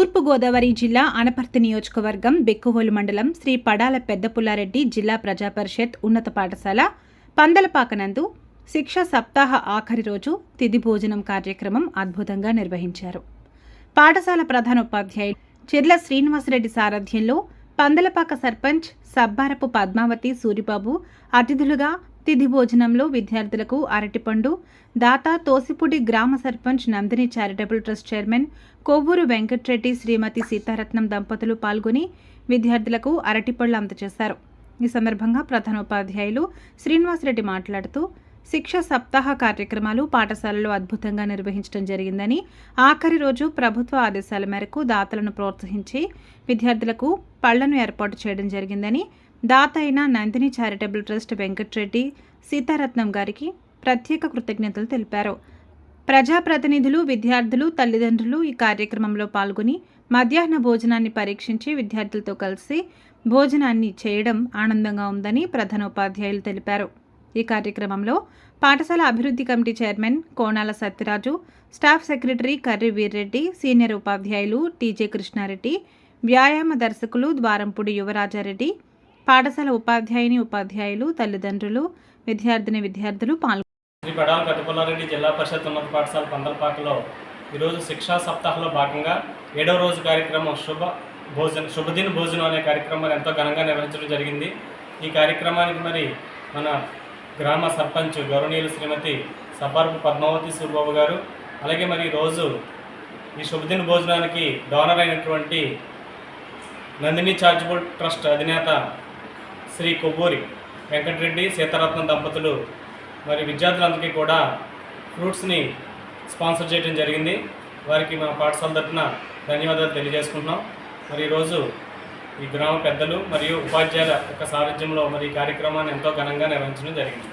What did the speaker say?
తూర్పుగోదావరి జిల్లా అనపర్తి నియోజకవర్గం బెక్కువోలు మండలం శ్రీ పడాల పెద్దపుల్లారెడ్డి జిల్లా ప్రజా పరిషత్ ఉన్నత పాఠశాల పందలపాకనందు శిక్ష సప్తాహ ఆఖరి రోజు తిథి భోజనం కార్యక్రమం అద్భుతంగా నిర్వహించారు. పాఠశాల ప్రధానోపాధ్యాయుడు చిర్ల శ్రీనివాసరెడ్డి సారథ్యంలో పందలపాక సర్పంచ్ సబ్బారపు పద్మావతి సూరిబాబు అతిథులుగా తిథి భోజనంలో విద్యార్థులకు అరటిపండు దాత తోసిపూడి గ్రామ sarpanch Nandini charitable trust chairman Kovvuru Venkatreddy Srimati Sitaratnam దంపతులు పాల్గొని విద్యార్థులకు అరటిపళ్ళు అందజేశారు. ఈ సందర్భంగా ప్రధానోపాధ్యాయులు శ్రీనివాసరెడ్డి మాట్లాడుతూ శిక్ష సప్తాహ కార్యక్రమాలు పాఠశాలలో అద్భుతంగా నిర్వహించడం జరిగిందని ఆఖరి రోజు ప్రభుత్వ ఆదేశాల మేరకు దాతలను ప్రోత్సహించి విద్యార్థులకు పళ్ళను ఏర్పాటు చేయడం జరిగిందని దాత అయిన నందిని చారిటబుల్ ట్రస్ట్ వెంకట్రెడ్డి సీతారత్నం గారికి ప్రత్యేక కృతజ్ఞతలు తెలిపారు. ప్రజాప్రతినిధులు విద్యార్థులు తల్లిదండ్రులు ఈ కార్యక్రమంలో పాల్గొని మధ్యాహ్న భోజనాన్ని పరీక్షించి విద్యార్థులతో కలిసి భోజనాన్ని చేయడం ఆనందంగా ఉందని ప్రధానోపాధ్యాయులు తెలిపారు. ఈ కార్యక్రమంలో పాఠశాల అభివృద్ధి committee chairman Konala Satyaraju staff secretary Karri Veerreddy senior ఉపాధ్యాయులు టీజే కృష్ణారెడ్డి వ్యాయామ దర్శకులు ద్వారంపూడి యువరాజారెడ్డి పాఠశాల ఉపాధ్యాయుని ఉపాధ్యాయులు తల్లిదండ్రులు విద్యార్థిని విద్యార్థులు పాల్గొన్నారు శ్రీ పడాల జిల్లా పరిషత్ ఉన్నత పాఠశాల పందలపాకలో ఈరోజు శిక్షా సప్తాహంలో భాగంగా ఏడవ రోజు కార్యక్రమం శుభ భోజన శుభదిన భోజనం అనే కార్యక్రమాన్ని ఎంతో ఘనంగా నిర్వహించడం జరిగింది. ఈ కార్యక్రమానికి మరి మన గ్రామ సర్పంచ్ గౌరవనీయులు శ్రీమతి సబ్బారపు పద్మావతి సూర్బాబు గారు అలాగే మరి ఈరోజు ఈ శుభదిన భోజనానికి డోనర్ అయినటువంటి నందిని చారిటబుల్ ట్రస్ట్ అధినేత శ్రీ కొవ్వూరి వెంకటరెడ్డి సీతారత్నం దంపతులు మరి విద్యార్థులందరికీ కూడా ఫ్రూట్స్ని స్పాన్సర్ చేయడం జరిగింది. వారికి మా పాఠశాల తరఫున ధన్యవాదాలు తెలియజేసుకుంటున్నాం. మరి ఈరోజు ఈ గ్రామ పెద్దలు మరియు ఉపాధ్యాయుల యొక్క సారథ్యంలో మరి ఈ కార్యక్రమాన్ని ఎంతో ఘనంగా నిర్వహించడం జరిగింది.